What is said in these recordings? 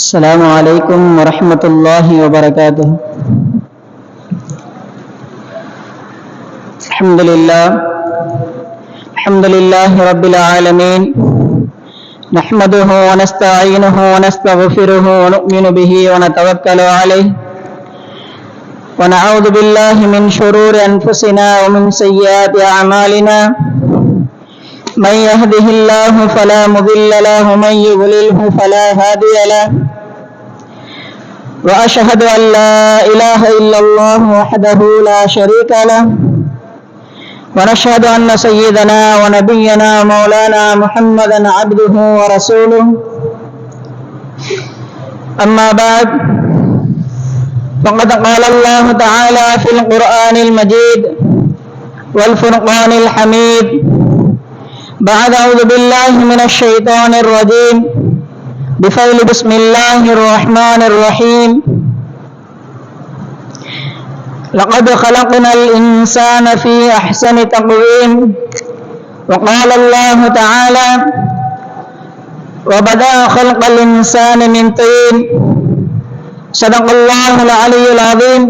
السلام عليكم ورحمة الله وبركاته. الحمد لله. الحمد لله رب العالمين. نحمده ونستعينه ونستغفره ونؤمن به ونتوكل عليه. ونعوذ بالله من شرور أنفسنا ومن سيئات أعمالنا. من يهده الله فلا مضل له ومن يضلله فلا هادي له. وأشهد أن لا إله إلا الله وحده لا شريك له. ونشهد أن سيدنا ونبينا مولانا محمدا عبده ورسوله. أما بعد فقد قال الله تعالى في القرآن المجيد والفرقان الحميد بعد أعوذ بالله من الشيطان الرجيم. بفضل بسم الله الرحمن الرحيم. لقد خلقنا الإنسان في أحسن تقويم. وقال الله تعالى وبدأ خلق الإنسان من طين. صدق الله العلي العظيم.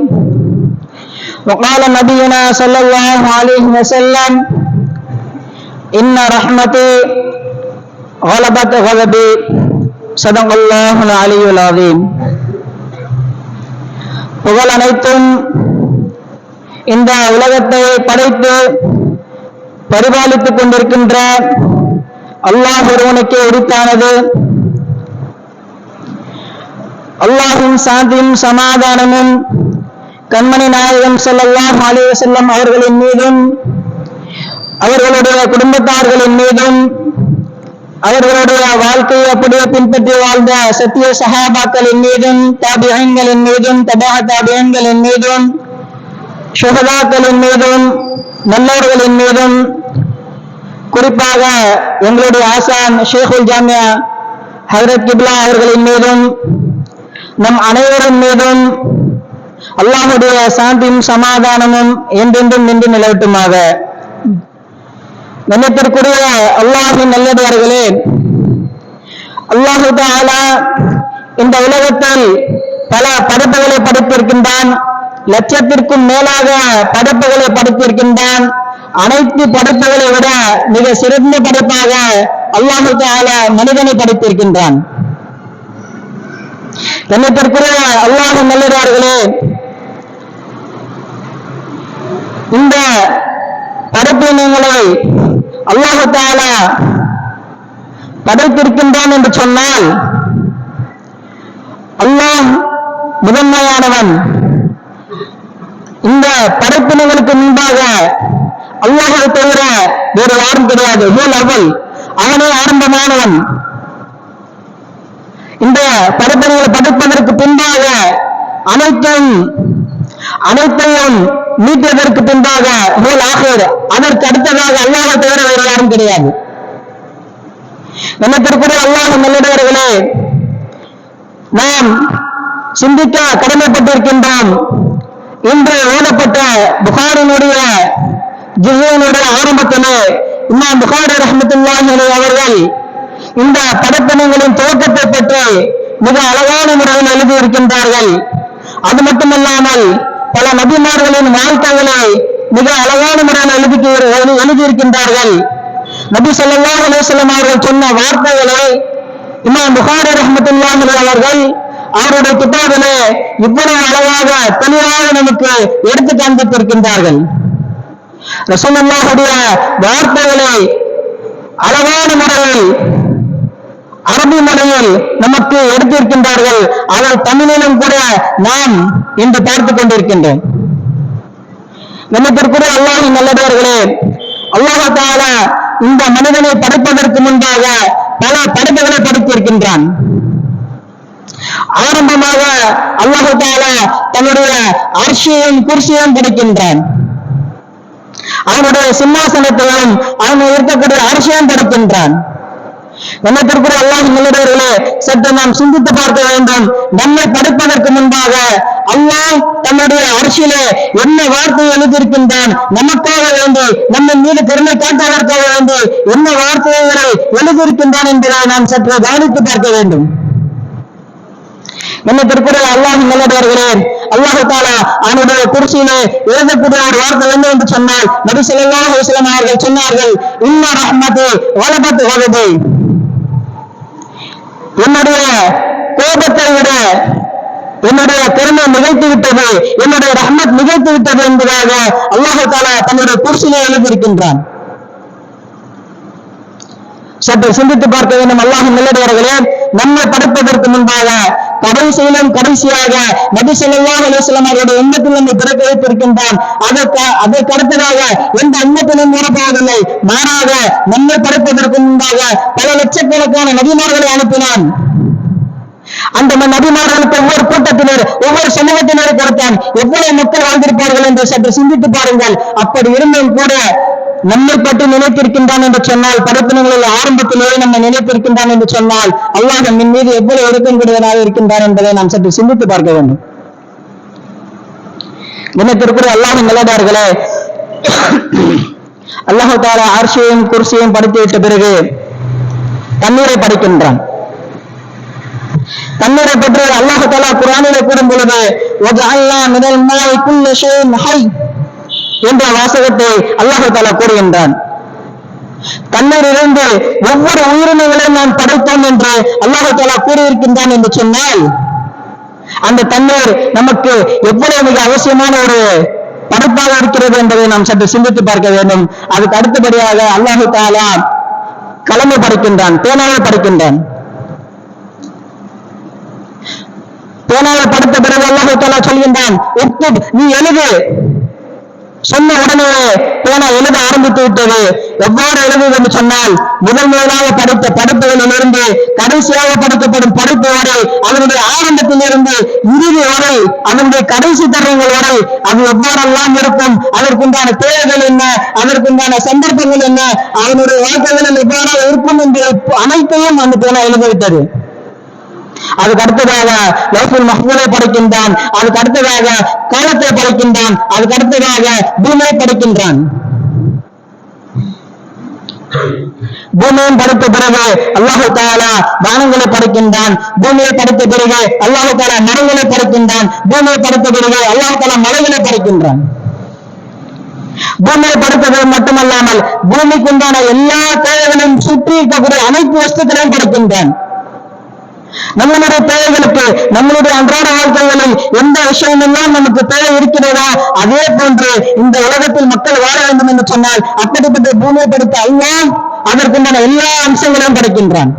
وقال نبينا صلى الله عليه وسلم إن رحمتي غلبت غضبي صدق الله العلي العظيم புகழ் அனைத்தும் இந்த உலகத்தை படைத்து பரிபாலித்துக் கொண்டிருக்கின்ற அல்லாஹ் ஒருவனுக்கே உரித்தானது அல்லாஹின் சாந்தியும் சமாதானமும் கண்மணி நாயகம் ஸல்லல்லாஹு அலைஹி வஸல்லம் அவர்களின் மீதும் அவர்களுடைய குடும்பத்தார்களின் மீதும் அவர்களுடைய வாழ்க்கையை அப்படியே பின்பற்றி வாழ்ந்த சத்திய சகாபாக்களின் மீதும் தாபியங்களின் மீதும் தபா தாபியங்களின் மீதும் சுகதாக்களின் மீதும் நல்லவர்களின் மீதும் குறிப்பாக எங்களுடைய ஆசான் ஷேகுல் ஜாமியா ஹதரத் கிப்லா அவர்களின் மீதும் நம் அனைவரின் மீதும் அல்லாஹுடைய சாந்தியும் சமாதானமும் என்றென்றும் நின்று நிலவட்டுமாக. நினைப்பிற்குரிய அல்லாஹின் நல்லதார்களே அல்லாஹு தாலா இந்த உலகத்தில் பல படைப்புகளை படைத்திருக்கின்றான். லட்சத்திற்கும் மேலாக படைப்புகளை படைத்திருக்கின்றான். அனைத்து படைப்புகளை விட மிக சிறந்த படைப்பாக அல்லாஹு தாலா மனிதனை படைத்திருக்கின்றான். நினைத்திற்குரிய அல்லாஹு நல்லதார்களே இந்த படைப்பினங்களை அல்லாஹால படைத்திருக்கின்றான் என்று சொன்னால் அல்லாஹ் முதன்மையானவன். இந்த படைப்பினங்களுக்கு முன்பாக அல்லாஹை தவிர வேறு யாரும் கிடையாது. ஹூல் அவள். அவனே ஆரம்பமானவன். இந்த படைப்பினங்களை படைப்பதற்கு பின்பாக அனைத்தும் அனைத்தையும் மீட்டதற்கு பின்பாக ஹூல் ஆகர் அதற்கு அடுத்ததாக அல்லாஹை தவிர வேறு யாரும் கிடையாது. என்னத்திற்குரிய அல்லாஹ் நல்லவர்களே நாம் சிந்திக்க கடமைப்பட்டிருக்கின்றோம். இன்று ஓதப்பட்ட புகாரினுடைய ஜிஹனுடைய ஆரம்பத்திலே இமாம் புகாரி ரஹமத்துல்லாஹி அவர்கள் இந்த படைப்பினங்களின் துவக்கத்தை பற்றி மிக அழகான முறையில் எழுதியிருக்கின்றார்கள். அது மட்டுமல்லாமல் பல நபிமார்களின் வாழ்க்கைகளை மிக அழகான முறையில் எழுதி எழுதியிருக்கின்றார்கள். நபி சொல்லா அலுவலம் அவர்கள் சொன்ன வார்த்தைகளை இமாம் புகாரி ரஹ்மத்துல்லாஹி அவர்கள் அவருடைய கிட்டாவிலே இவ்வளவு அழகாக தெளிவாக நமக்கு எடுத்து காண்பித்திருக்கின்றார்கள். ரசோல்லாவுடைய வார்த்தைகளை அழகான முறையில் அரபு மொழியில் நமக்கு எடுத்திருக்கின்றார்கள். ஆனால் தமிழிலும் கூட நாம் இன்று பார்த்துக் கொண்டிருக்கின்றோம். நமக்கிற்குரிய அல்லாஹின் நல்லவர்களே அல்லாஹால இந்த மனிதனை படைப்பதற்கு முன்பாக பல படைப்புகளை படைத்திருக்கின்றான். ஆரம்பமாக அல்லாஹால தன்னுடைய அரிசியையும் குர்சியையும் படைக்கின்றான். அவனுடைய சிம்மாசனத்தையும் அவன் இருக்கக்கூடிய அரிசியையும் படைக்கின்றான். என்னை என்னத்திற்குரிய அல்லாஹ் நல்லவர்களே சற்று நாம் சிந்தித்து பார்க்க வேண்டும். நம்மை படைப்பதற்கு முன்பாக அல்லாஹ் தன்னுடைய அரசியலே என்ன வார்த்தை எழுதியிருக்கின்றான்? நமக்காக வேண்டி நம்ம மீது கருணை காட்டுவதற்காக வேண்டி என்ன வார்த்தைகளை எழுதியிருக்கின்றான் என்பதை நாம் சற்று கவனித்து பார்க்க வேண்டும். என்னத்திற்குரிய அல்லாஹ் நல்லவர்களே அல்லாஹாலா அவனுடைய குறிச்சியிலே எழுதக்கூடிய ஒரு வார்த்தை என்ன என்று சொன்னால் நபி ஸல்லல்லாஹு அவர்கள் சொன்னார்கள் இன்ன ரஹ்மதி வலபத் வலது என்னுடைய கோபத்தை விட என்னுடைய பெருமை நிகழ்த்து விட்டது என்னுடைய ரஹ்மத் நிகழ்த்து விட்டது என்பதாக அல்லாஹு தாலா தன்னுடைய புருஷனை எழுதியிருக்கின்றான். சற்று சிந்தித்து பார்க்க வேண்டும். அல்லாஹ் நல்லடியார்களே நம்மை படைப்பதற்கு முன்பாக கடைசியிலும் கடைசியாக நபி ஸல்லல்லாஹு அலைஹி அவருடைய எண்ணத்தில் நம்மை பிறக்க வைத்திருக்கின்றான் அதற்கு அதற்கு அடுத்ததாக எந்த எண்ணத்திலும் உறப்பாகவில்லை மாறாக நம்மை படைப்பதற்கு முன்பாக பல லட்சக்கணக்கான நபிமார்களை அனுப்பினான். அந்த ம- நபிமார்களுக்கு ஒவ்வொரு கூட்டத்தினர் ஒவ்வொரு சமூகத்தினரை கொடுத்தான். எவ்வளவு மக்கள் வாழ்ந்திருப்பார்கள் என்று சற்று சிந்தித்து பாருங்கள். அப்படி இருந்தும் கூட நம்மை பற்றி நினைத்திருக்கின்றான் என்று சொன்னால் படைப்பினங்களில் ஆரம்பத்திலேயே நம்ம நினைத்திருக்கின்றான் என்று சொன்னால் அல்லாஹ் நம்மின் மீது எவ்வளவு ஒடுக்கம் கூடியவனாக இருக்கின்றான் என்பதை நாம் சற்று சிந்தித்து பார்க்க வேண்டும். தினத்திற்குரிய அல்லாஹ் நல்லதார்களே அல்லாஹு தாரா ஆர்ஷியையும் குர்சியையும் படைத்துவிட்ட பிறகு தண்ணீரை படைக்கின்றான். தண்ணீரை பற்றி அல்லாஹு தாலா குரானிலே கூறும் பொழுது என்ற வாசகத்தை அல்லாஹால கூறுகின்றான். தண்ணீரிலிருந்து ஒவ்வொரு உயிரினங்களையும் நான் படைத்தோம் என்று அல்லாஹால கூறியிருக்கின்றான் என்று சொன்னால் அந்த தண்ணீர் நமக்கு எவ்வளவு மிக அவசியமான ஒரு படைப்பாக இருக்கிறது என்பதை நாம் சற்று சிந்தித்து பார்க்க வேண்டும். அதுக்கு அடுத்தபடியாக அல்லாஹு தாலா கலமை படைக்கின்றான் பேனாவை படைக்கின்றான். பேனாவை படுத்த பிறகு அல்லாஹு தாலா சொல்கின்றான் நீ எழுது. சொன்ன உடனே பேனா எழுத ஆரம்பித்து விட்டது. எவ்வாறு எழுதுவது என்று சொன்னால் முதல் முதலாக படித்த படைப்புகளிலிருந்து கடைசியாக படிக்கப்படும் படைப்பு வரை அதனுடைய ஆரம்பத்திலிருந்து இறுதி வரை அதனுடைய கடைசி தருணங்கள் வரை அது எவ்வாறெல்லாம் இருக்கும் அதற்குண்டான தேவைகள் என்ன அதற்குண்டான சந்தர்ப்பங்கள் என்ன அதனுடைய வாழ்க்கைகளில் எவ்வாறாக இருக்கும் என்று அனைத்தையும் அந்த பேனா எழுதிவிட்டது அதுக்கு அடுத்ததாக லைஃபுல் மஹ்பூலை படைக்கின்றான். அதுக்கு அடுத்ததாக காலத்தை படைக்கின்றான். அதுக்கு அடுத்ததாக பூமியை படைக்கின்றான். பூமியும் படைத்த பிறகு அல்லாஹு தாலா வானங்களை படைக்கின்றான். பூமியை படைத்த பிறகு அல்லாஹு தாலா மரங்களை படைக்கின்றான். பூமியை படைத்த பிறகு அல்லாஹு தாலா மலைகளை படைக்கின்றான். பூமியை படைத்தது மட்டுமல்லாமல் பூமிக்குண்டான எல்லா தேவைகளையும் சுற்றி இருக்கக்கூடிய அனைத்து வஸ்துக்களையும் படைக்கின்றான். நம்மளுடைய தேவைகளுக்கு நம்மளுடைய அன்றாட வாழ்க்கைகளில் எந்த விஷயம் எல்லாம் நமக்கு தேவை இருக்கிறதோ அதே போன்று இந்த உலகத்தில் மக்கள் வாழ வேண்டும் என்று சொன்னால் அப்படிப்பட்ட பூமியை படுத்த அல்லாஹ் அதற்குண்டான எல்லா அம்சங்களையும் படைக்கின்றான்.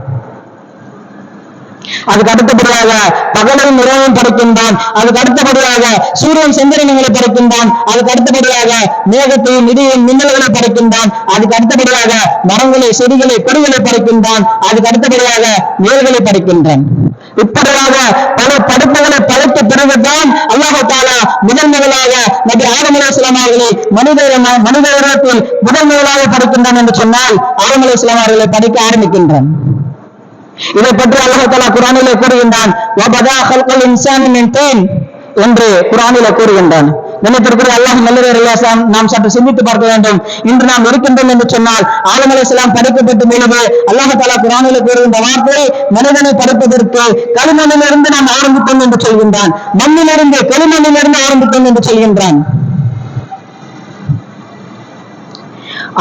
அதுக்கு அடுத்தபடியாக பகலும் இரவையும் படைக்கின்றான். அதுக்கு அடுத்தபடியாக சூரியன் சந்திரனங்களை படைக்கின்றான். அதுக்கு அடுத்தபடியாக மேகத்தையும் இடியையும் மின்னல்களை படைக்கின்றான். அதுக்கு அடுத்தபடியாக மரங்களை செடிகளை கொடிகளை படைக்கின்றான். அதுக்கு அடுத்தபடியாக வேர்களை படைக்கின்றான். இப்படியாக பல படைப்புகளை படைத்த பிறகுதான் அல்லாஹால தாலா முதல் முதலாக நபி ஆதம் அவர்களை மனித மனித உலகத்தில் முதல் முதலாக படைக்கின்றான் என்று சொன்னால் ஆதம் அலைஹிஸ்ஸலாம் அவர்களை படிக்க ஆரம்பிக்கின்றான். இதை பற்றி அல்லாஹ் தஆலா கூறுகின்றான் என்று குரானில கூறுகின்றான். நினைத்திருக்கிற அல்லாஹ் நல்லவர்களே நாம் சற்று சிந்தித்து பார்க்க வேண்டும். இன்று நாம் இருக்கின்றோம் என்று சொன்னால் ஆலம் அலைஹிஸ்ஸலாம் படைக்கப்பட்ட பொழுது அல்லாஹ் தாலா குரானில கூறுகின்ற வார்த்தை மனிதனை படைப்பதற்கு களிமண்ணிலிருந்து நாம் ஆரம்பித்தோம் என்று சொல்கின்றான். மண்ணிலிருந்து களிமண்ணிலிருந்து ஆரம்பித்தோம் என்று சொல்கின்றான்.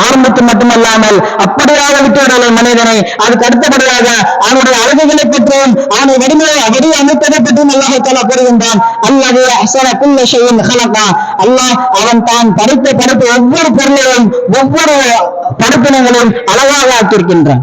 ஆரம்பித்து மட்டுமல்லாமல் அப்படியாக விட்டுவிடலை மனிதனை. அதுக்கு அடுத்தபடியாக அவனுடைய அழகுகளை பற்றியும் அவனை வடிமையை வடி அமைப்பதை பற்றியும் அல்லாஹ் தாலா கூறுகின்றான். அல்லது அசன குல்ல ஹலக்கா ஹலகா அல்லாஹ் அவன் தான் படைத்த படைப்பு ஒவ்வொரு பொருளையும் ஒவ்வொரு படைப்பினங்களையும் அழகாக ஆக்கியிருக்கின்றான்.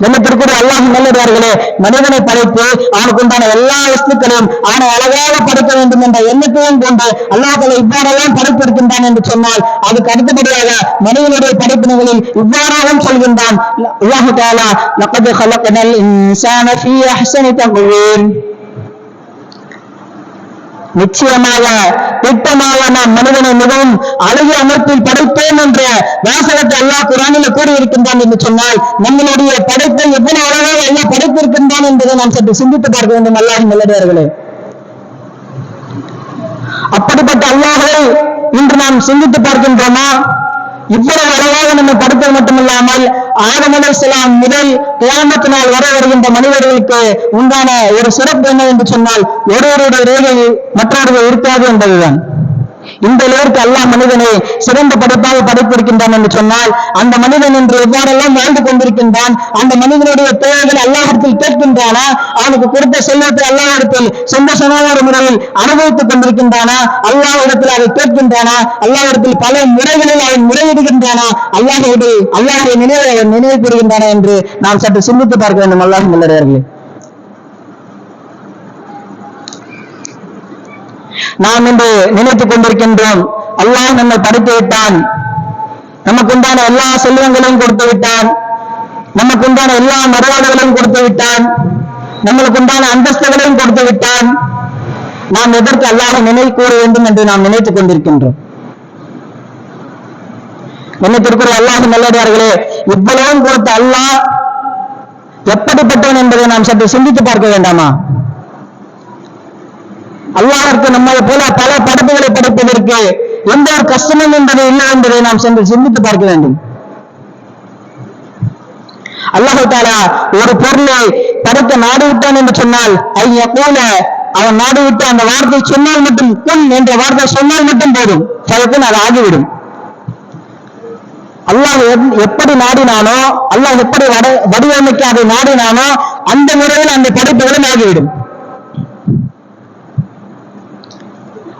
கண்ணத்திற்குரிய அல்லாஹ் நல்லதார்களே மனிதனை படைத்து அவனுக்கு உண்டான எல்லா வஸ்துக்களையும் அவனை அழகாக படைக்க வேண்டும் என்ற எண்ணத்தையும் கொண்டு அல்லாஹலை இவ்வாறெல்லாம் படைத்திருக்கின்றான் என்று சொன்னால் அதுக்கு அடுத்தபடியாக மனிதனுடைய படைப்பினங்களில் இவ்வாறாகவும் சொல்கின்றான். அல்லாஹு தாலா லக்கது ஹலக்கனல் இன்சான ஃபீ அஹ்சனி தகுவீன் நிச்சயமாக திட்டமாக நாம் மனிதனை மிகவும் அழகிய அமைப்பில் படைப்பேன் என்ற வாசகத்தை அல்லா குரானில் கூறியிருக்கின்றான் என்று சொன்னால் நம்மளுடைய படைப்பை எவ்வளவு அழகாக அல்லாஹ் படைத்திருக்கின்றான் என்பதை நாம் சற்று சிந்தித்து பார்க்க வேண்டும். அல்லாஹ் நல்லதார்களே அப்படிப்பட்ட அல்லாஹை இன்று நாம் சிந்தித்து பார்க்கின்றோமா? இவ்வளவு அழகாக நம்ம படுத்தது மட்டுமில்லாமல் ஆதம் சிலாம் முதல் கியாமத்து நாள் வர வருகின்ற மனிதர்களுக்கு உண்டான ஒரு சிறப்பு என்ன என்று சொன்னால் ஒருவருடைய ரேகை மற்றவர்கள் இருக்காது என்பதுதான். இந்த அளவிற்கு அல்லாஹ் மனிதனை சிறந்த படைப்பாக படைத்திருக்கின்றான் என்று சொன்னால் அந்த மனிதன் இன்று எவ்வாறெல்லாம் வாழ்ந்து கொண்டிருக்கின்றான் அந்த மனிதனுடைய தேவைகள் அல்லாஹிடத்தில் கேட்கின்றானா அவனுக்கு கொடுத்த செல்வத்தை அல்லாஹிடத்தில் சந்தோஷமான ஒரு முறையில் அனுபவித்துக் கொண்டிருக்கின்றானா அல்லாஹிடத்தில் அதை கேட்கின்றானா அல்லாஹிடத்தில் பல முறைகளில் அவன் முறையிடுகின்றானா அல்லாஹோடு அல்லாஹை நினைவு நினைவு பெறுகின்றானா என்று நாம் சற்று சிந்தித்து பார்க்க வேண்டும். அல்லாஹ் நல்லவர்களே நாம் இன்று நினைத்துக் கொண்டிருக்கின்றோம். அல்லாஹ் நம்மை படைத்து விட்டான். நமக்கு உண்டான எல்லா செல்வங்களையும் கொடுத்து விட்டான். நமக்கு உண்டான எல்லா மரியாதைகளையும் கொடுத்து விட்டான். நம்மளுக்கு உண்டான அந்தஸ்துகளையும் கொடுத்து விட்டான். நாம் எதற்கு அல்லாஹ் நினைவு கூற வேண்டும் என்று நாம் நினைத்துக் கொண்டிருக்கின்றோம். நினைத்திருக்கிற அல்லாஹ் நல்லடியார்களே இவ்வளவும் கொடுத்த அல்லாஹ் எப்படிப்பட்டவன் என்பதை நாம் சற்று சிந்தித்து பார்க்க வேண்டாமா? அல்லாஹிற்கு நம்மை போல பல படைப்புகளை படைப்பதற்கு எந்த ஒரு கஷ்டமும் என்பது இல்லை என்பதை நாம் சென்று சிந்தித்து பார்க்க வேண்டும். அல்லாஹு தாலா ஒரு பொருளை படைக்க நாடு விட்டான் என்று சொன்னால் ஐயா போல அவன் நாடு விட்டு அந்த வார்த்தை சொன்னால் மட்டும் குன் என்ற வார்த்தை சொன்னால் மட்டும் போதும். சதத்தின் அது ஆகிவிடும். அல்லாஹ் எப்படி நாடினானோ அல்லாஹ் எப்படி வட- வடிவமைக்க அதை நாடினானோ அந்த முறையில் அந்த படைப்புகளும் ஆகிவிடும்.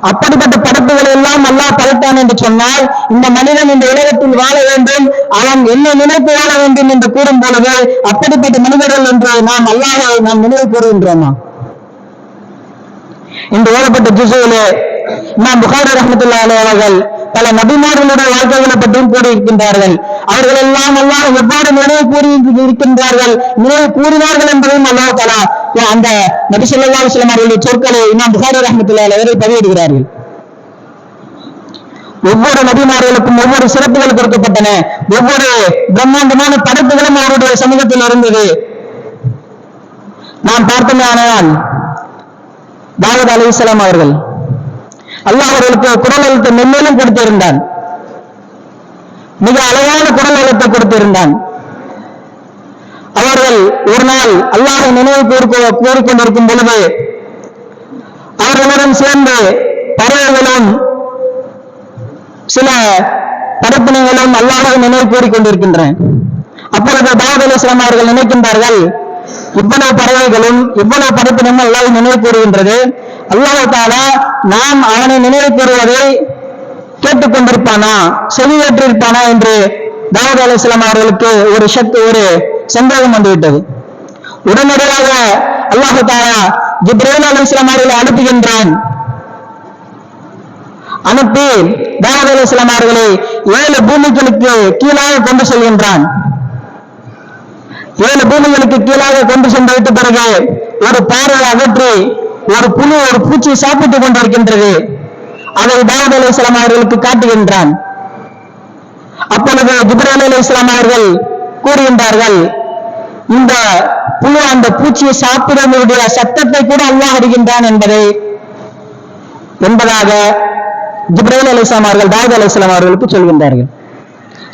அப்படிப்பட்ட படைப்புகளை எல்லாம் அல்லாஹ் படைத்தான் என்று சொன்னால் இந்த மனிதன் இந்த உலகத்தில் வாழ வேண்டும் அவன் என்ன நினைத்து வாழ வேண்டும் என்று கூறும் பொழுது அப்படிப்பட்ட மனிதர்கள் என்று நாம் அல்லாஹை நாம் நினைவு கூறுகின்றோமா? இந்த ஓடப்பட்ட திசையிலே நாம் புகார் ரஹமத்துல்லா அவர்கள் பல நபிமார்களுடைய வாழ்க்கைகளை பற்றியும் கூறியிருக்கின்றார்கள். அவர்கள் எல்லாம் எல்லாம் எவ்வாறு நினைவு கூறி இருக்கின்றார்கள் நினைவு கூறினார்கள் என்பதையும் அல்லாஹ் தலா அந்த நபி ஸல்லல்லாஹு அலைஹி அவர்களுடைய சொற்களை இமாம் புகாரி ரஹமத்துல்லா அவர்கள் பதிவிடுகிறார்கள். ஒவ்வொரு நபிமார்களுக்கும் ஒவ்வொரு சிறப்புகள் கொடுக்கப்பட்டன. ஒவ்வொரு பிரம்மாண்டமான படைப்புகளும் அவருடைய சமூகத்தில் இருந்தது. நாம் பார்த்தமே ஆனால் அலி இஸ்லாம் அவர்கள் அல்லாஹ் அவர்களுக்கு குரல் எழுத்து மென்மேலும் கொடுத்திருந்தான். மிக அழகான குரல் எழுத்தை கொடுத்திருந்தான். ஒரு நாள் அல்லாஹை நினைவு கூறு கூறிக்கொண்டிருக்கும் பொழுது அவர்களுடன் சேர்ந்து பறவைகளும் சில படைப்பினங்களும் அல்லாஹை நினைவு கூறிக்கொண்டிருக்கின்றன அப்பொழுது தாவூத் அலைஹிஸ்ஸலாம் அவர்கள் நினைக்கின்றார்கள் இவ்வளவு பறவைகளும் இவ்வளவு படைப்பினமும் அல்லாஹ் நினைவு கூறுகின்றது. அல்லாஹால நாம் அவனை நினைவு கூறுவதை கேட்டுக்கொண்டிருப்பானா செவியேற்றிருப்பானா என்று தாவூத் அலைஹிஸ்ஸலாம் அவர்களுக்கு ஒரு சக்தி ஒரு சந்தேகம் வந்துவிட்டது. உடனடியாக அல்லாஹ் தாலா ஜிப்ரீல் அலைஹிஸ்ஸலாம் அவர்களை அனுப்புகின்றான். அனுப்பி தாவூத் அலைஹிஸ்ஸலாம் அவர்களை ஏழு பூமிகளுக்கு கீழாக கொண்டு செல்கின்றான். ஏழு பூமிகளுக்கு கீழாக கொண்டு சென்றுவிட்ட பிறகு ஒரு பாறையை அகற்றி ஒரு புழு ஒரு பூச்சி சாப்பிட்டுக் கொண்டிருக்கின்றது. அதை தாவூத் அலைஹிஸ்ஸலாம் அவர்களுக்கு காட்டுகின்றான். அப்பொழுது ஜிப்ரேல் அலி இஸ்லாம் அவர்கள் கூறுகின்றார்கள் இந்த புழு அந்த பூச்சியை சாப்பிடுவதனுடைய சத்தத்தை கூட அல்லாஹ் அறிகின்றான் என்பதை. என்பதாக ஜிப்ரேல் அலி இஸ்லாம் அவர்கள் தாவூத் அலைஹிஸ்ஸலாம் அவர்களுக்கு சொல்கின்றார்கள்.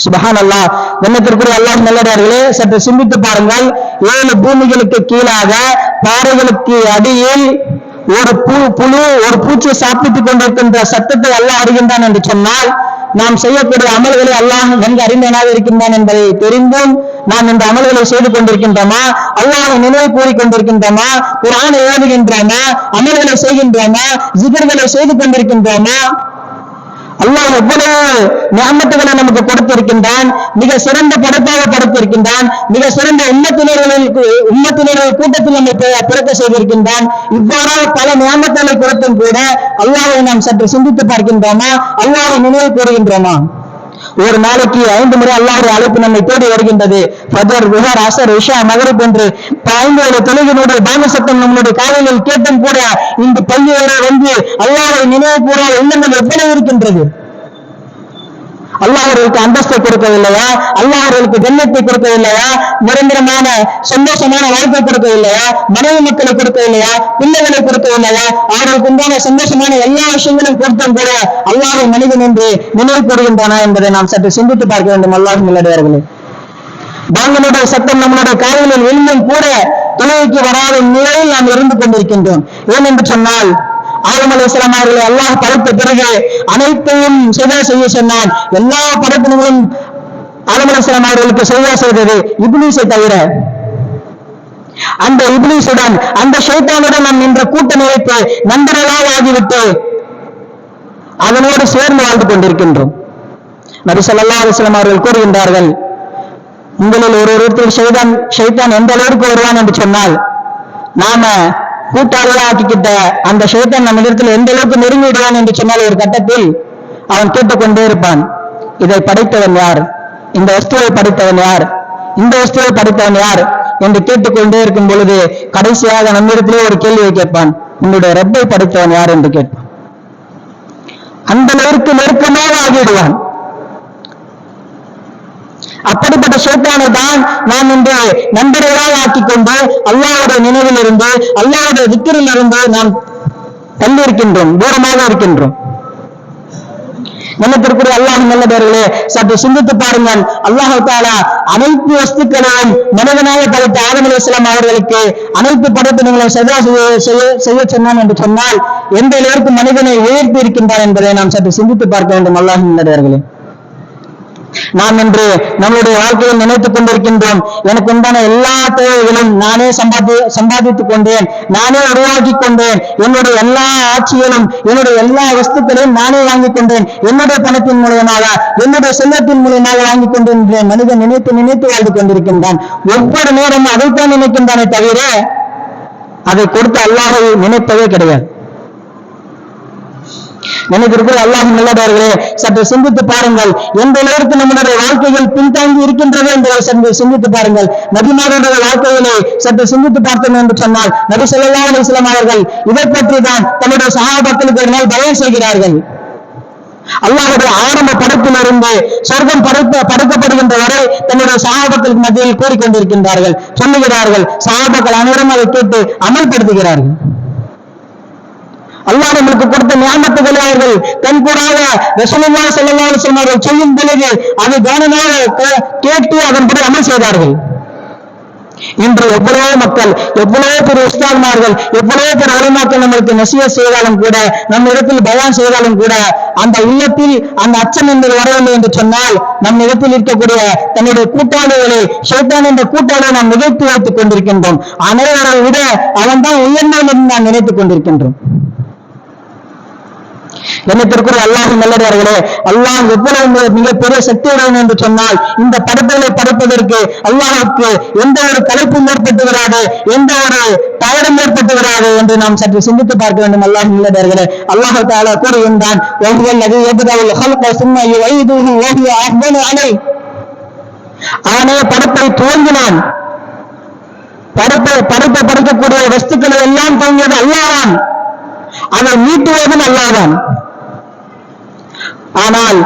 சுபஹான் அல்லாஹ் கண்ணியத்திற்குரிய அல்லாஹ் நல்லடார்களே சற்று சிந்தித்து பாருங்கள். ஏழு பூமிகளுக்கு கீழாக பாறைகளுக்கு அடியில் ஒரு புழு புழு ஒரு பூச்சியை சாப்பிட்டுக் கொண்டிருக்கின்ற சத்தத்தை அல்லாஹ் அறிகின்றான் என்று சொன்னால் நாம் செய்யக்கூடிய அமல்களை அல்லாஹ் நன்கு அறிந்தனாக இருக்கின்றான் என்பதை தெரிந்தும் நாம் இந்த அமல்களை செய்து கொண்டிருக்கின்றோமா? அல்லாஹ் நினைவு கூறி கொண்டிருக்கின்றோமா? குரானை ஏதுகின்றோமா அமல்களை செய்கின்றோமா? ஜிகர்களை செய்து கொண்டிருக்கின்றோமா? அல்லாஹ் எவ்வளவு நியமத்துகளை நமக்கு கொடுத்திருக்கின்றான்? மிக சிறந்த படைப்பாக படைத்திருக்கின்றான். மிக சிறந்த உண்மத்தினர்களுக்கு உண்மத்தினர்கள் கூட்டத்தில் நம்மை பிறக்க செய்திருக்கின்றான். இவ்வாறாக பல நியமத்துகளை கொடுத்தும் கூட அல்லாவை நாம் சற்று சிந்தித்து பார்க்கின்றோமா? அல்லாவை நினைவு கூறுகின்றோமா? ஒரு நாளைக்கு ஐந்து முறை அல்லாஹ்வுடைய அழைப்பு நம்மை தேடி வருகின்றது. பதர் விஹார் அசர் இஷா மகரிப் என்று ஐந்து தொழுகினுடைய தொழுகையினுடைய பான சத்தம் நம்மளுடைய காலையில் கேட்டும் கூட இந்த பள்ளியோட வந்து அல்லாஹ்வை நினைவு கூற எண்ணங்கள் எவ்வளவு இருக்கின்றது? அல்லாஹ் அவர்களுக்கு அந்தஸ்தை கொடுக்கவில்லையா? அல்லாஹ் அவர்களுக்கு கண்ணியத்தை கொடுக்கவில்லையா? நிரந்தரமான சந்தோஷமான வாழ்க்கை கொடுக்கவில்லையா? மனைவி மக்களை கொடுக்கவில்லையா? பிள்ளைகளை கொடுக்கவில்லையா? அவர்களுக்கு உண்டான சந்தோஷமான எல்லா விஷயங்களும் கொடுத்தும் கூட அல்லாஹை மனிதன் என்று நினைவு கூறுகின்றன என்பதை நாம் சற்று சிந்தித்து பார்க்க வேண்டும். அல்லாஹ் நிலடியார்களே பாங்களுடைய சத்தம் நம்மளுடைய காதுகளில் இன்னும் கூட துணைக்கு வராத நிலையில் நாம் இருந்து கொண்டிருக்கின்றோம். ஏனென்று சொன்னால் ஆதம் அலி இஸ்லாம் அவர்களை அல்லாஹ் படைத்த பிறகு அனைத்தையும் செய்தா செய்ய சொன்னான். எல்லா படைப்பினங்களும் ஆதம் அலி இஸ்லாம் அவர்களுக்கு செய்தா செய்தது இப்லீஸை தவிர. அந்த இப்லீஸுடன் அந்த ஷைத்தானுடன் நாம் நின்ற கூட்ட நிலைத்து நண்பர்களாக ஆகிவிட்டு அதனோடு சேர்ந்து வாழ்ந்து கொண்டிருக்கின்றோம். நபி ஸல்லல்லாஹு அவர்கள் கூறுகின்றார்கள் உங்களில் ஒரு ஒருத்தர் ஷைதான் ஷைத்தான் எந்த அளவிற்கு வருவான் என்று சொன்னால் நாம கூட்டாளியா ஆக்கிக்கிட்ட அந்த சைத்தன் நம்ம இடத்துல எந்த அளவுக்கு நெருங்கி விடுவான் என்று சொன்னால் ஒரு கட்டத்தில் அவன் கேட்டுக்கொண்டே இருப்பான். இதை படைத்தவன் யார்? இந்த வஸ்துவை படைத்தவன் யார்? இந்த வஸ்துவை படைத்தவன் யார்? என்று கேட்டுக்கொண்டே இருக்கும் பொழுது கடைசியாக நம்மிடத்திலே ஒரு கேள்வியை கேட்பான். உன்னுடைய ரப்பை படைத்தவன் யார்? என்று கேட்பான். அந்த அளவிற்கு நெருக்கமாக ஆகிவிடுவான். அப்படிப்பட்ட ஷேத்தானை தான் நாம் இன்று நண்பர்களால் ஆக்கிக் கொண்டு அல்லாவுடைய நினைவில் இருந்து அல்லாவுடைய விக்கிரில் இருந்து நாம் தள்ளி இருக்கின்றோம் தூரமாக இருக்கின்றோம். நினைத்திருக்கிற அல்லாஹ் நல்லவர்களே சற்று சிந்தித்து பாருங்கள். அல்லாஹ் தாலா அனைத்து வஸ்துக்களையும் மனிதனாக படைத்த ஆதம் அலி இஸ்லாம் அவர்களுக்கு அனைத்து படைப்பினங்களும் சதா செய்ய செய்ய- செய்ய சொன்னான் என்று சொன்னால் எந்த அளவிற்கு மனிதனை உயர்த்தி இருக்கின்றான் என்பதை நாம் சற்று சிந்தித்து பார்க்க வேண்டும். அல்லாஹ் நல்லவர்களே நாம் இன்று நம்முடைய வாழ்க்கையை நினைத்துக் கொண்டிருக்கின்றோம். எனக்கு உண்டான எல்லா தேவைகளும் நானே சம்பாதி சம்பாதித்துக் கொண்டேன். நானே உருவாக்கி கொண்டேன். என்னுடைய எல்லா ஆட்சிகளும் என்னுடைய எல்லா வஸ்துக்களையும் நானே வாங்கிக் கொண்டேன். என்னுடைய பணத்தின் மூலியமாக என்னுடைய செல்வத்தின் மூலியமாக வாங்கிக் கொண்டிருக்கிறேன் மனிதன் நினைத்து நினைத்து வாழ்ந்து கொண்டிருக்கின்றான். ஒவ்வொரு நேரமும் அதைத்தான் நினைக்கின்றானே தவிர அதை கொடுத்த அல்லாஹை நினைப்பதே கிடையாது. நினைத்திருக்கிற அல்லாஹ் நல்லவர்களே சற்று சிந்தித்து பாருங்கள். எந்த அளவிற்கு நம்முடைய வாழ்க்கைகள் பின்தங்கி இருக்கின்றது என்பதை சற்று சிந்தித்து பாருங்கள். நபிமாருடைய வாழ்க்கைகளை சற்று சிந்தித்து பார்த்தோம் என்று சொன்னால் நபி ஸல்லல்லாஹு அலைஹி அவர்கள் இதை பற்றி தான் தன்னுடைய சகாபாக்களுக்கு ஒரு நாள் பயன் செய்கிறார்கள். அல்லாஹுடைய ஆரம்ப படைப்பிலிருந்து சொர்க்கம் படைத்த படைக்கப்படுகின்ற வரை தன்னுடைய சகாபத்திற்கு மத்தியில் கூறிக்கொண்டிருக்கின்றார்கள். சொல்லுகிறார்கள் சகாபாக்கள் அனைவரும் அதை கேட்டு அமல்படுத்துகிறார்கள். அல்லாஹ் நம்மளுக்கு கொடுத்த ஞாபகத்துகளை அவர்கள் கண்கூடாக ரசூலுல்லாஹி ஸல்லல்லாஹு அலைஹி வஸல்லம் அவர்கள் சொல்லும் பொழுது அதை கவனமாக கேட்டு அதன்படி அமல் செய்தார்கள். இன்று எவ்வளவோ மக்கள் எவ்வளவோ பேர் உஸ்தாத்மார்கள் எவ்வளவோ பேர் அலைமாக்கள் நம்மளுக்கு நசிய செய்தாலும் கூட நம்ம இடத்தில் பயான் செய்தாலும் கூட அந்த உள்ளத்தில் அந்த அச்சம் என்பது வரவில்லை என்று சொன்னால் நம் இடத்தில் இருக்கக்கூடிய தன்னுடைய கூட்டாளிகளை ஷைத்தான் என்ற கூட்டாளியை நாம் நிகழ்த்தி வைத்துக் கொண்டிருக்கின்றோம். அனைவரை விட அவன் தான் உயர்ந்தவன் என்று நாம் நினைத்துக் கொண்டிருக்கின்றோம். என்னத்திற்குரிய அல்லாஹ் நல்லடியார்களே அல்லாஹ் எவ்வளவு மிகப்பெரிய மிகப்பெரிய சக்தியுடன் என்று சொன்னால் இந்த படைப்புகளை படைப்பதற்கு அல்லாஹுக்கு எந்த ஒரு கலைப்பும் ஏற்பட்டு வராது எந்த ஒரு தவறும் ஏற்பட்டு வராது என்று நாம் சற்று சிந்தித்து பார்க்க வேண்டும் அல்லாஹ் நல்லடியார்களே. அல்லாஹ் தாலா கூறுகின்றான் அவனே படைப்பை துவங்கினான். படைப்பை படைப்பை படைக்கக்கூடிய வஸ்துக்களை எல்லாம் துவங்கியது அல்லாதான் அதை நீட்டுவதும் அல்லாதான் ஆனால்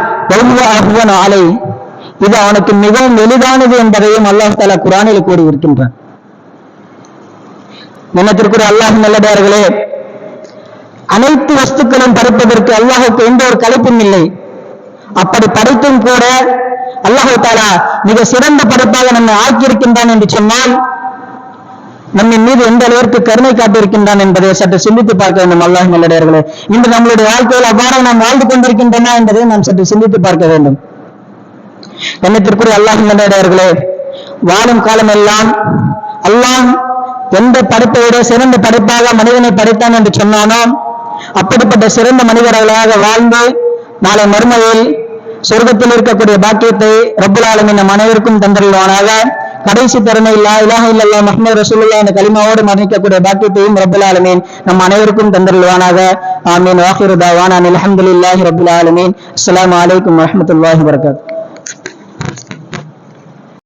ஆலை இது அவனுக்கு மிகவும் எளிதானது என்பதையும் அல்லாஹ் தாலா குரானில் கூறியிருக்கின்றான். நினைத்திருக்கிற அல்லாஹ் நல்லதார்களே அனைத்து வஸ்துக்களும் படைப்பதற்கு அல்லாஹுக்கு எந்த ஒரு கலைப்பும் இல்லை. அப்படி படைத்தும் கூட அல்லாஹு தாலா மிக சிறந்த படைப்பாக நம்மை ஆக்கியிருக்கின்றான் என்று சொன்னால் நம்மின் மீது எந்த அளவிற்கு கருணை காட்டியிருக்கின்றான் என்பதை சற்று சிந்தித்து பார்க்க வேண்டும் அல்லாஹ் நல்லடையர்களே. இன்று நம்மளுடைய வாழ்க்கையில் அவ்வாறு நாம் வாழ்ந்து கொண்டிருக்கின்றன என்பதை நாம் சற்று சிந்தித்து பார்க்க வேண்டும். எண்ணத்திற்குரிய அல்லாஹ் நல்லடையர்களே வாழும் காலம் எல்லாம் அல்லாஹ் எந்த படைப்பை விட சிறந்த படைப்பாக மனிதனை படைத்தான் என்று சொன்னானோ அப்படிப்பட்ட சிறந்த மனிதர்களாக வாழ்ந்து நாளை மறுமையில் சொர்க்கத்தில் இருக்கக்கூடிய பாக்கியத்தை ரப்புல் ஆலமீன் நம் அனைவருக்கும் தந்தருள்வானாக. கடைசி தருணை இல்லா இலாஹ இல்லல்லா முஹம்மது ரசூலுல்லாஹ் என்ற கலிமாவோடு மரணிக்கக்கூடிய பாக்கியத்தையும் ரப்புல் ஆலமீன் நம் அனைவருக்கும் தந்தருள்வானாக. ஆமீன். வாஹிரு தாவானா அலமதுல்லாஹி ரப்புல் ஆலமீன். அஸ்ஸலாமு அலைக்கும் வரஹ்மத்துல்லாஹி